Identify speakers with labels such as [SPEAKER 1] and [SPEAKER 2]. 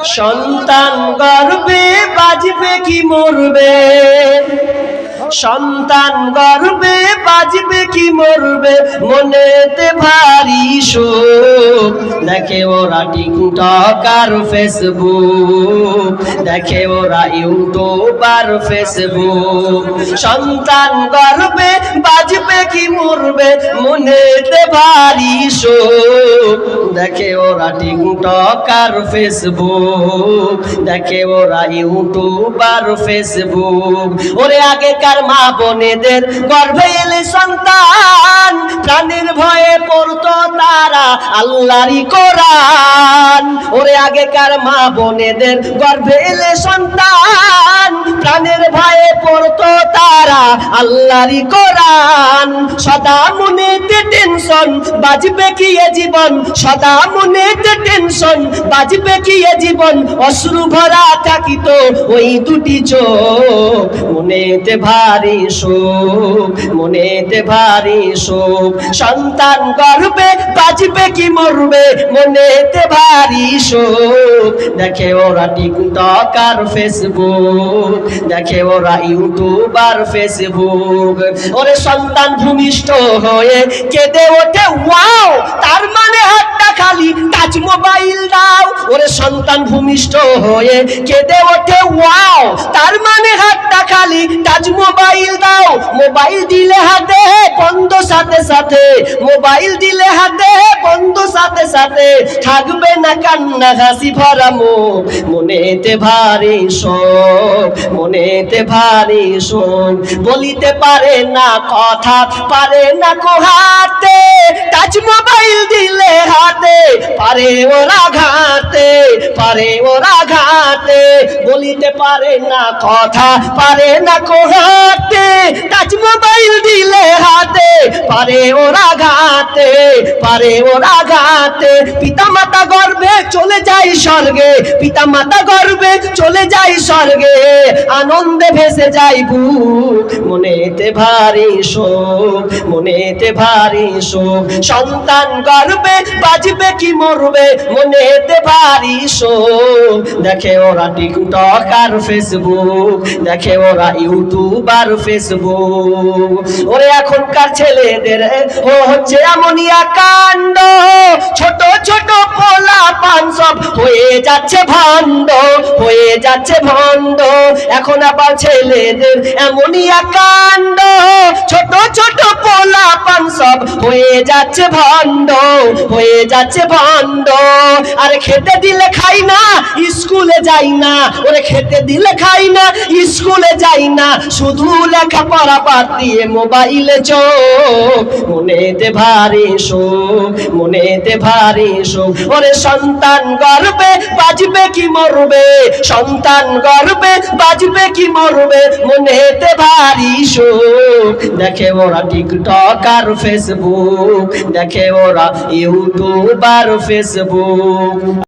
[SPEAKER 1] সন্তান গর্বে বাজবে কি মরবে? সন্তান গর্বে বাজবে কি মরবে? মনেতে ভারী শোক। দেখে ওরা টিকটক আর ফেসবুক। দেখে ওরা ইউটিউব আর ফেসবুক। সন্তান গর্বে বাজবে কি মরবে? মনেতে ভারী শোক। দেখে ওরা টিকটক আর ফেসবুক। দেখে ওরা ইউটিউব আর ফেসবুক। ওরে আগেকার মা বোনেদের গর্ভে এলে সন্তান, প্রাণের ভয়ে পড়তো তারা আল্লাহরই কোরআন। ওরে আগেকার মা বোনেদের গর্ভে এলে সন্তান, প্রাণের ভয়ে পড়তো তারা আল্লাহরই কোরআন। সদা মনেতে টেনশন, বাজবে কি এ জীবন? সদা মনেতে টেনশন, বাজবে কি এ জীবন? অশ্রু ভরা থাকিত ওই দুটি চোখ। মনেতে ভারী শোক, মনেতে ভারী শোক। সন্তান গর্বে বাজবে কি মরবে? মনেতে ভারী শোক। দেখে ওরা টিকটক আর ফেসবুক, দেখে ওরা ইউটিউব আর ফেসবুক ওরে সন্তান ভূমিষ্ঠ হয়ে কেঁদে ওঠে, ওয়াও, তার মানে হাতটা খালি টাচ মোবাইল দাও। ওরে সন্তান ভূমিষ্ঠ হয়ে কেঁদে ওঠে, ওয়াও, তার মানে হাতটা খালি টাচ মোবাইল দাও। মোবাইল দিলে হাতে বন্ধ সাথে সাথে মোবাইল দিলে হাতে বন্ধ সাথে সাথে থাকবে না কান্না হাসি ভরা মুখ মনেতে ভারী শোক, মনেতে ভারী শোক। বলিতে পারে না কথা, পারে না কোহাতে। টাচ মোবাইল দিলে হাতে, পারে ওরা ঘাতে পারে ওরা ঘাতে বলিতে পারে না কথা, পারে না কোহাতে। টাচ মোবাইল দিলে হাতে, পারে ওরা ঘাতে পারে ওরা ঘাতে পিতা মাতা গর্বে চলে যাই স্বর্গে পিতা মাতা গর্বে চলে যায় স্বর্গে। আনন্দে ভেসে যাই বুক, মনেতে ভারী শোক, মনেতে ভারী শোক। সন্তান গর্বে বাজবে কি মরবে, মনেতে ভারী শোক। দেখে ওরা টিকটক আর ফেসবুক, দেখে ওরা ইউটিউব আর ফেসবুক। ওরে এখনকার ছেলেদের, ও হচ্ছে এমনিয়া কাণ্ড ছোট ছোট পোলা পান সব হয়ে যাচ্ছে ভান্ড হয়ে যাচ্ছে ভণ্ড। এখন আবার ছেলেদের এমনই কাণ্ড। ছোট ছোট পোলা পান সব হয়ে যাচ্ছে ভণ্ড, হয়ে যাচ্ছে ভণ্ড। আরে খেতে দিলে খাই না, স্কুলে যাই না। ওরে খেতে দিলে খাই না, স্কুলে যাই না। শুধু লেখাপড়া বাদ দিয়ে মোবাইলে চোখ, মনেতে ভারী শোক, মনেতে ভারী শোক। ওরে সন্তান গর্বে বাজবে কি মরবে? সন্তান গর্বে বাজবে কি মরবে? মনেতে ভারী শোক। দেখে ওরা টিকটক আর ফেসবুক দেখে ওরা ইউটিউব আর ফেসবুক